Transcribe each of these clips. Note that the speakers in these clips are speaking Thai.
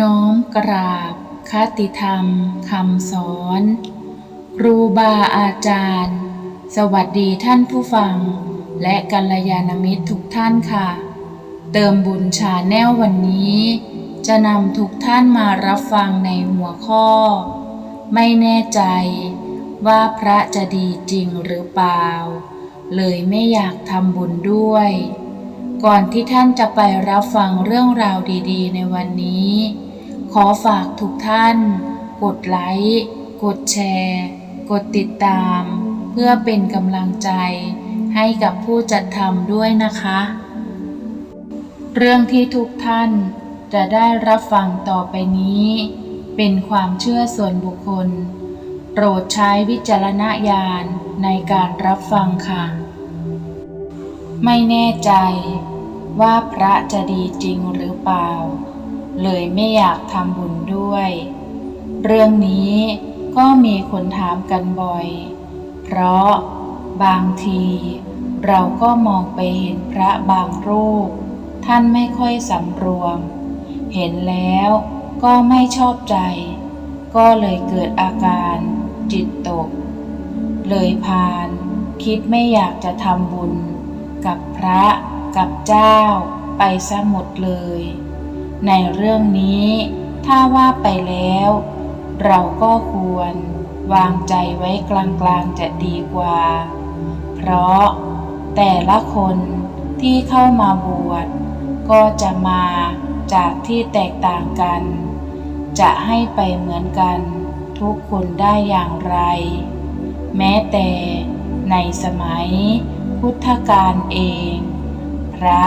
น้อมกราบคติธรรมคำสอน ครูบาอาจารย์ สวัสดีท่านผู้ฟัง และกัลยาณมิตรทุกท่านค่ะ เติมบุญชาแนลวันนี้ จะนำทุกท่านมารับฟังในหัวข้อ ไม่แน่ใจว่าพระจะดีจริงหรือเปล่า เลยไม่อยากทำบุญด้วย ก่อนที่ท่านจะไปรับฟังเรื่องราวดีๆ ในวันนี้ ขอฝากทุกท่าน กดไลค์ กดแชร์ กดติดตาม เพื่อเป็นกำลังใจ ให้กับผู้จัดทำด้วยนะคะ เรื่องที่ทุกท่านจะได้รับฟังต่อไปนี้ เป็นความเชื่อส่วนบุคคล โปรดใช้วิจารณญาณในการรับฟังค่ะ ไม่แน่ใจว่าพระจะดีจริงหรือเปล่า เลยไม่อยากทำบุญด้วย เรื่องนี้ก็มีคนถามกันบ่อย เพราะบางทีเราก็มองไปเห็นพระบางรูป ท่านไม่ค่อยสำรวม เห็นแล้วก็ไม่ชอบใจ ก็เลยเกิดอาการจิตตก เลยพาน คิดไม่อยากจะทำบุญ กับพระ กับเจ้า ไปซะหมดเลย ในเรื่องนี้ถ้าว่าไปแล้ว เราก็ควรวางใจไว้กลางๆจะดีกว่า เพราะแต่ละคนที่เข้ามาบวชก็จะมาจากที่แตกต่างกัน จะให้ไปเหมือนกันทุกคนได้อย่างไร แม้แต่ในสมัย พุทธกาลเอง พระ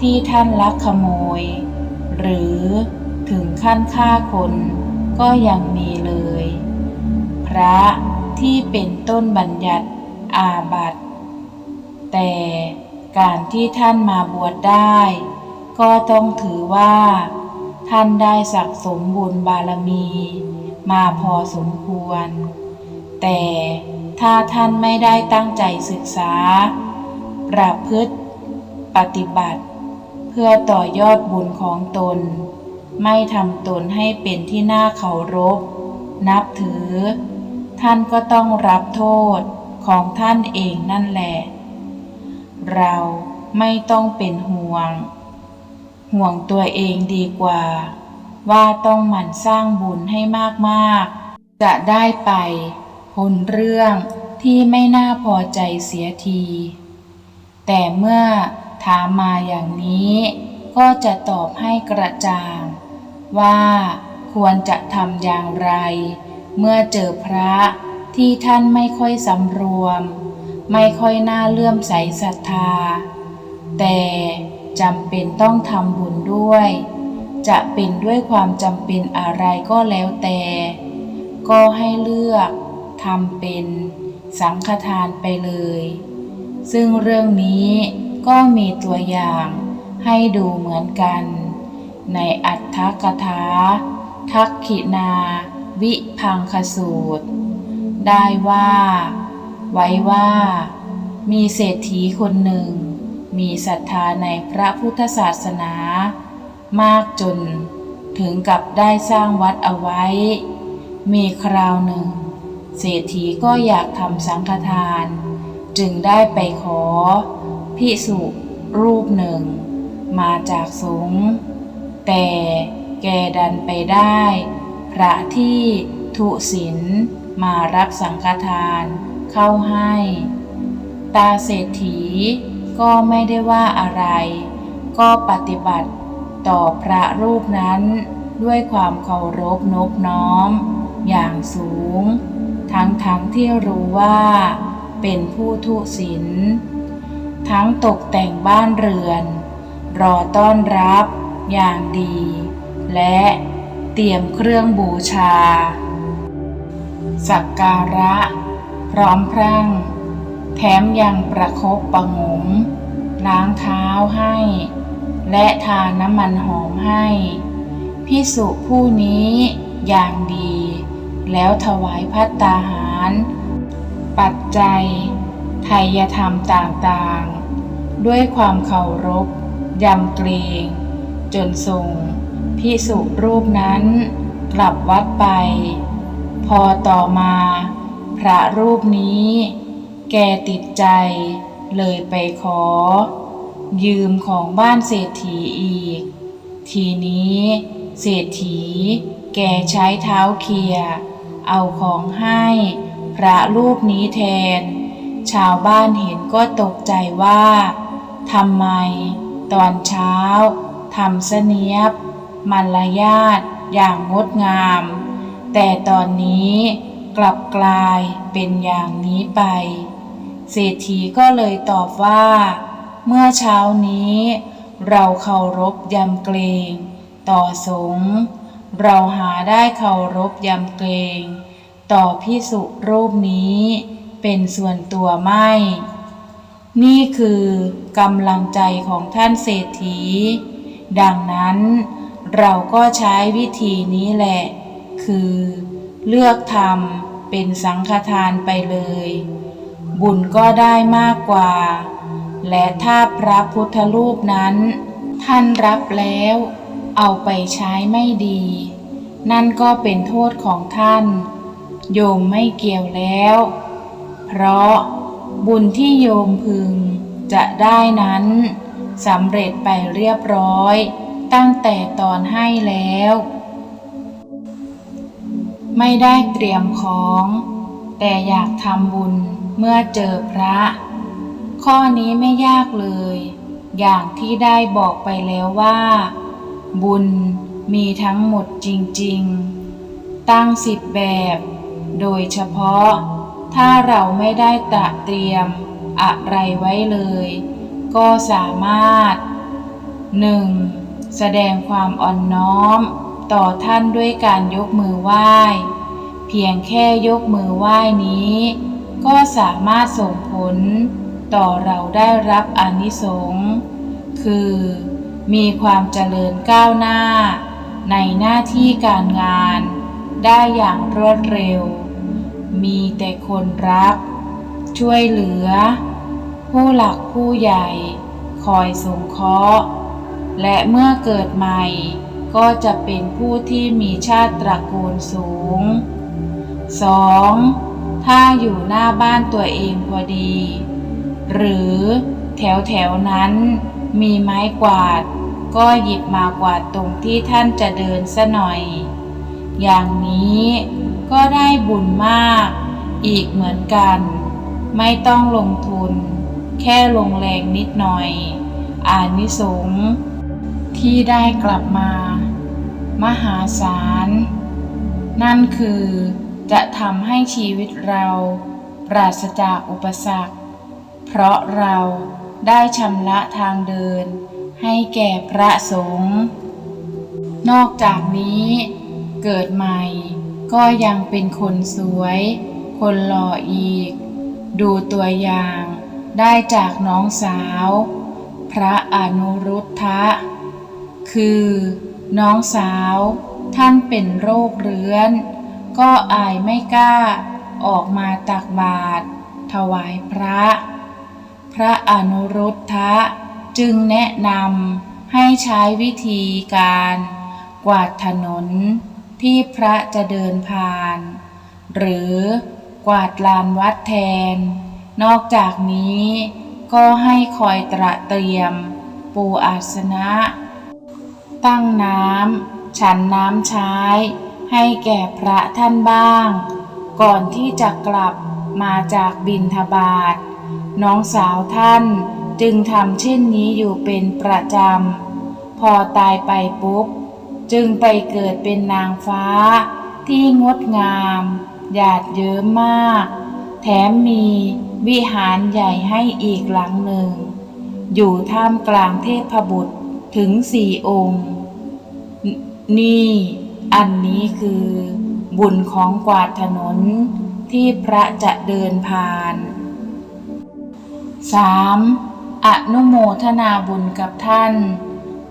ที่ท่านลักขโมย หรือถึงขั้นฆ่าคนก็ยังมีเลย พระที่เป็นต้นบัญญัติอาบัติแต่การที่ท่านมาบวชได้ ก็ต้องถือว่า ท่านได้สักสมบุญบารมี มาพอสมควร แต่ ถ้าท่านไม่ได้ตั้งใจศึกษา ประพฤติ ปฏิบัติ เพื่อต่อยอดบุญของตน ไม่ทำตนให้เป็นที่น่าเคารพ นับถือ ท่านก็ต้องรับโทษของท่านเองนั่นแหละ เราไม่ต้องเป็นห่วง ห่วงตัวเองดีกว่า ว่าต้องหมั่นสร้างบุญให้มากๆ จะได้ไป พ้นเรื่องที่ไม่น่าพอใจเสียที แต่เมื่อถามมาอย่างนี้ ก็จะตอบให้กระจ่าง ว่าควรจะทำอย่างไร เมื่อเจอพระที่ท่านไม่ค่อยสำรวม ไม่ค่อยน่าเลื่อมใสศรัทธา แต่จำเป็นต้องทำบุญด้วย จะเป็นด้วยความจำเป็นอะไรก็แล้วแต่ ก็ให้เลือก ทำเป็นสังฆทานไปเลย ซึ่งเรื่องนี้ก็มีตัวอย่างให้ดูเหมือนกัน ในอัตถกถา ทักขินาวิพังคสูตร ได้ว่า ไว้ว่า มีเศรษฐีคนหนึ่ง มีศรัทธาในพระพุทธศาสนา มากจนถึงกับได้สร้างวัดเอาไว้ มีคราวหนึ่ง เศรษฐีก็อยากทำสังฆทาน จึงได้ไปขอ พิสุรูปหนึ่ง มาจากสงฆ์แต่แกดันไปได้ พระที่ทุศิลมารับสังฆทานเข้าให้ ตาเศรษฐีก็ไม่ได้ว่าอะไร ก็ปฏิบัติต่อพระรูปนั้นด้วยความเคารพนบน้อม อย่างสูง ทั้งทั้งที่รู้ว่าเป็นผู้ทุศิลทั้งตกแต่งบ้านเรือน รอต้อนรับอย่างดี และเตรียมเครื่องบูชา สักการะ พร้อมพรั่ง แถมยังประคบประงมล้างเท้าให้ และทาน้ำมันหอมให้ พิสุผู้นี้อย่างดี แล้วถวายพัตตาหาร ปัจจัยไทยธรรมต่างๆ ด้วยความเคารพยำเกรง จนทรงพิสุรูปนั้น กลับวัดไป พอต่อมา พระรูปนี้ แกติดใจ เลยไปขอ ยืมของบ้านเศรษฐีอีก ทีนี้ เศรษฐี แกใช้เท้าเคียร เอาของให้พระรูปนี้แทน ชาวบ้านเห็นก็ตกใจว่าทำไม ตอนเช้าทำเสนียบมารยาทอย่างงดงาม แต่ตอนนี้กลับกลายเป็นอย่างนี้ไป เศรษฐีก็เลยตอบว่า เมื่อเช้านี้ เราเคารพยำเกรง ต่อสงฆ์ เราหาได้เคารพยำเกรง ต่อพิสุรูปนี้เป็นส่วนตัวไม่ นี่คือกำลังใจของท่านเศรษฐี ดังนั้นเราก็ใช้วิธีนี้แหละ คือ เลือกทำเป็นสังฆทานไปเลย บุญก็ได้มากกว่า และถ้าพระพุทธรูปนั้น ท่านรับแล้ว เอาไปใช้ไม่ดี นั่นก็เป็นโทษของท่าน โยมไม่เกี่ยวแล้ว เพราะบุญที่โยมพึงจะได้นั้นสำเร็จไปเรียบร้อย ตั้งแต่ตอนให้แล้ว ไม่ได้เตรียมของ แต่อยากทำบุญเมื่อเจอพระ ข้อนี้ไม่ยากเลย อย่างที่ได้บอกไปแล้วว่า บุญมีทั้งหมดจริง ๆ ตั้งสิบแบบ โดยเฉพาะ ถ้าเราไม่ได้ตระเตรียมอะไรไว้เลย ก็สามารถ 1. แสดงความอ่อนน้อม ต่อท่านด้วยการยกมือไหว้ เพียงแค่ยกมือไหว้นี้ ก็สามารถส่งผล ต่อเราได้รับอนิสงส์คือ มีความเจริญก้าวหน้า ในหน้าที่การงาน ได้อย่างรวดเร็ว มีแต่คนรัก ช่วยเหลือ ผู้หลักผู้ใหญ่ คอยสงเคราะห์ และเมื่อเกิดใหม่ ก็จะเป็นผู้ที่มีชาติตระกูลสูง 2. ถ้าอยู่หน้าบ้านตัวเองพอดี หรือแถวแถวนั้นมีไม้กวาด ก็หยิบมากวาดตรงที่ท่านจะเดินซะหน่อย อย่างนี้ก็ได้บุญมาก อีกเหมือนกัน ไม่ต้องลงทุน แค่ลงแรงนิดหน่อย อานิสงส์ที่ได้กลับมา มหาศาล นั่นคือจะทำให้ชีวิตเรา ปราศจากอุปสรรค เพราะเราได้ชำระทางเดิน ให้แก่พระสงฆ์ นอกจากนี้เกิดใหม่ก็ยังเป็นคนสวย คนหล่ออีก ดูตัวอย่างได้จากน้องสาว พระอนุรุทธะ คือ น้องสาวท่านเป็นโรคเรื้อน ก็อายไม่กล้า ออกมาตักบาตรถวายพระ พระอนุรุทธะ จึงแนะนำให้ใช้วิธีการกวาดถนนที่พระจะเดินผ่าน หรือกวาดลานวัดแทน นอกจากนี้ก็ให้คอยตระเตรียม ปูอาสนะ ตั้งน้ำฉันน้ำใช้ ให้แก่พระท่านบ้าง ก่อนที่จะกลับมาจากบินทบาท น้องสาวท่าน จึงทำเช่นนี้อยู่เป็นประจำ พอตายไปปุ๊บ จึงไปเกิดเป็นนางฟ้า ที่งดงาม หยาดเยิ้มมาก แถมมีวิหารใหญ่ให้อีกหลังหนึ่ง อยู่ท่ามกลางเทพบุตรถึงสี่องค์ นี่อันนี้คือบุญของกวาดถนนที่พระจะเดินผ่าน 3. อนุโมทนาบุญกับท่าน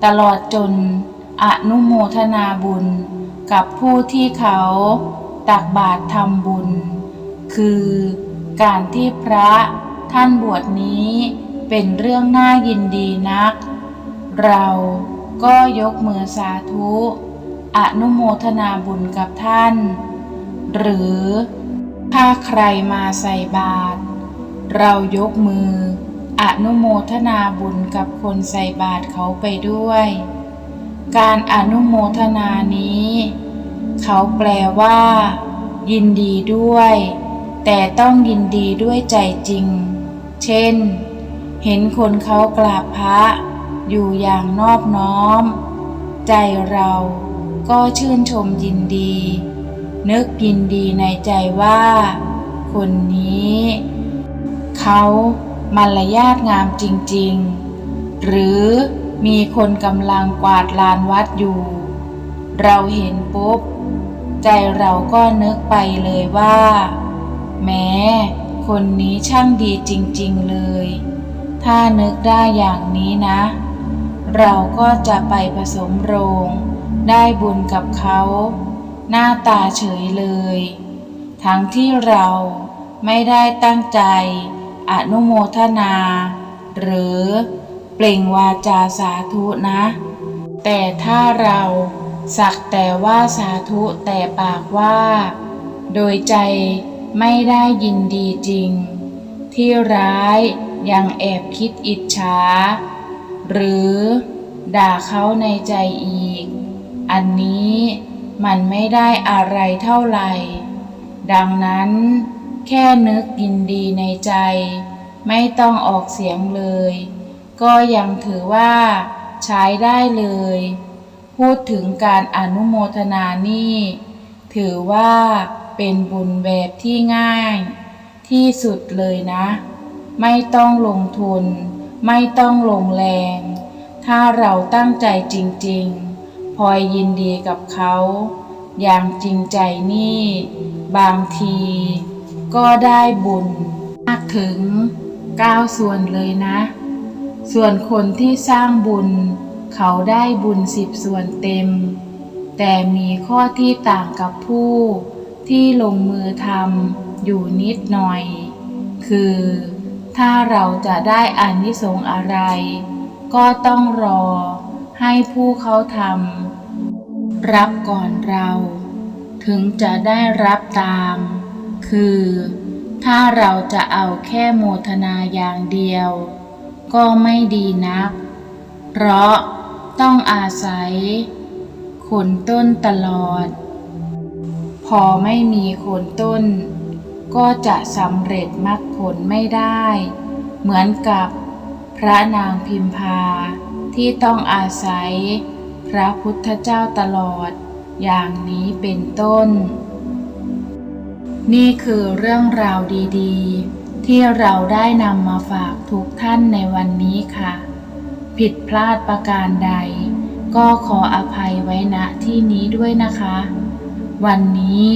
ตลอดจนอนุโมทนาบุญกับผู้ที่เขาตักบาตรทำบุญ คือการที่พระท่านบวชนี้เป็นเรื่องน่ายินดีนัก เราก็ยกมือสาธุอนุโมทนาบุญกับท่าน หรือถ้าใครมาใส่บาตรเรายกมือ อนุโมทนาบุญกับคนใส่บาตรเขาไปด้วย การอนุโมทนานี้ เขาแปลว่า ยินดีด้วย แต่ต้องยินดีด้วยใจจริง เช่น เห็นคนเขากราบพระ อยู่อย่างนอบน้อม ใจเราก็ชื่นชมยินดี นึกยินดีในใจว่า คนนี้ เขา มารยาทงามจริง ๆ หรือมีคนกำลังกวาดลานวัดอยู่ เราเห็นปุ๊บ ใจเราก็นึกไปเลยว่า แม้คนนี้ช่างดีจริง ๆ เลย ถ้านึกได้อย่างนี้นะ เราก็จะไปผสมโรง ได้บุญกับเขา หน้าตาเฉยเลย ทั้งที่เราไม่ได้ตั้งใจ อนุโมทนา หรือเปล่งวาจาสาธุนะ แต่ถ้าเราสักแต่ว่าสาธุแต่ปากว่า โดยใจไม่ได้ยินดีจริง ที่ร้ายยังแอบคิดอิจฉาหรือด่าเขาในใจอีก อันนี้มันไม่ได้อะไรเท่าไหร่ ดังนั้น แค่นึกยินดีในใจ ไม่ต้องออกเสียงเลย ก็ยังถือว่าใช้ได้เลย พูดถึงการอนุโมทนานี่ ถือว่าเป็นบุญแบบที่ง่าย ที่สุดเลยนะ ไม่ต้องลงทุน ไม่ต้องลงแรง ถ้าเราตั้งใจจริงๆ พอยยินดีกับเขา อย่างจริงใจนี่ บางที ก็ได้บุญมากถึง 9 ส่วนเลยนะ ส่วนคนที่สร้างบุญ เขาได้บุญสิบส่วนเต็ม แต่มีข้อที่ต่างกับผู้ที่ลงมือทำอยู่นิดหน่อย คือ ถ้าเราจะได้อานิสงส์อะไร ก็ต้องรอให้ผู้เขาทำรับก่อนเรา ถึงจะได้รับตาม คือ ถ้าเราจะเอาแค่โมทนาอย่างเดียว ก็ไม่ดีนัก เพราะต้องอาศัยขนต้นตลอด พอไม่มีโคนต้น ก็จะสำเร็จมรรคผลไม่ได้ เหมือนกับพระนางพิมพาที่ต้องอาศัยพระพุทธเจ้าตลอด อย่างนี้เป็นต้น นี่คือเรื่องราวดีๆ ที่เราได้นำมาฝากทุกท่านในวันนี้ค่ะ ผิดพลาดประการใด ก็ขออภัยไว้ณที่นี้ด้วยนะคะ วันนี้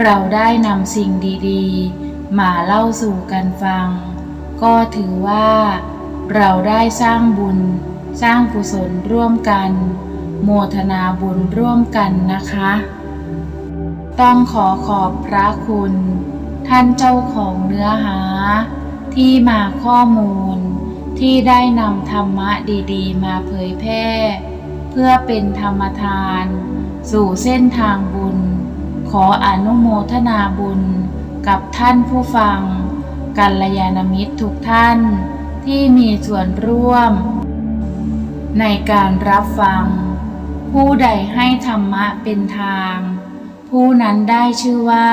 เราได้นำสิ่งดีๆ มาเล่าสู่กันฟัง ก็ถือว่า เราได้สร้างบุญ สร้างกุศลร่วมกัน โมทนาบุญร่วมกันนะคะ ต้องขอขอบพระคุณ ท่านเจ้าของเนื้อหา ที่มาข้อมูล ที่ได้นำธรรมะดีๆ มาเผยแพร่ เพื่อเป็นธรรมทาน สู่เส้นทางบุญ ขออนุโมทนาบุญกับท่านผู้ฟัง กัลยาณมิตรทุกท่านที่มีส่วนร่วม ในการรับฟัง ผู้ใดให้ธรรมะเป็นทาง ผู้นั้นได้ชื่อว่า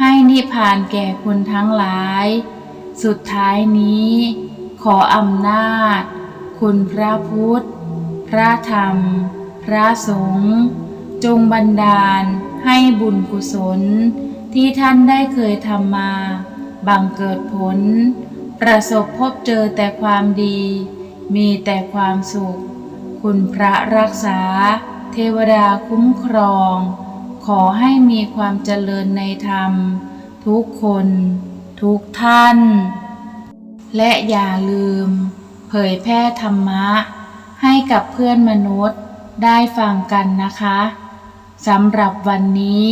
ให้นิพพานแก่คนทั้งหลาย สุดท้ายนี้ ขออำนาจ คุณพระพุทธ พระธรรม พระสงฆ์จงบันดาลให้บุญกุศล ที่ท่านได้เคยทำมา บังเกิดผล ประสบพบเจอแต่ความดี มีแต่ความสุข คุณพระรักษา เทวดาคุ้มครอง ขอให้มีความเจริญในธรรม ทุกคน ทุกท่าน และอย่าลืม เผยแพร่ธรรมะ ให้กับเพื่อนมนุษย์ได้ฟังกันนะคะสำหรับวันนี้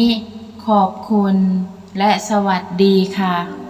ขอบคุณและสวัสดีค่ะ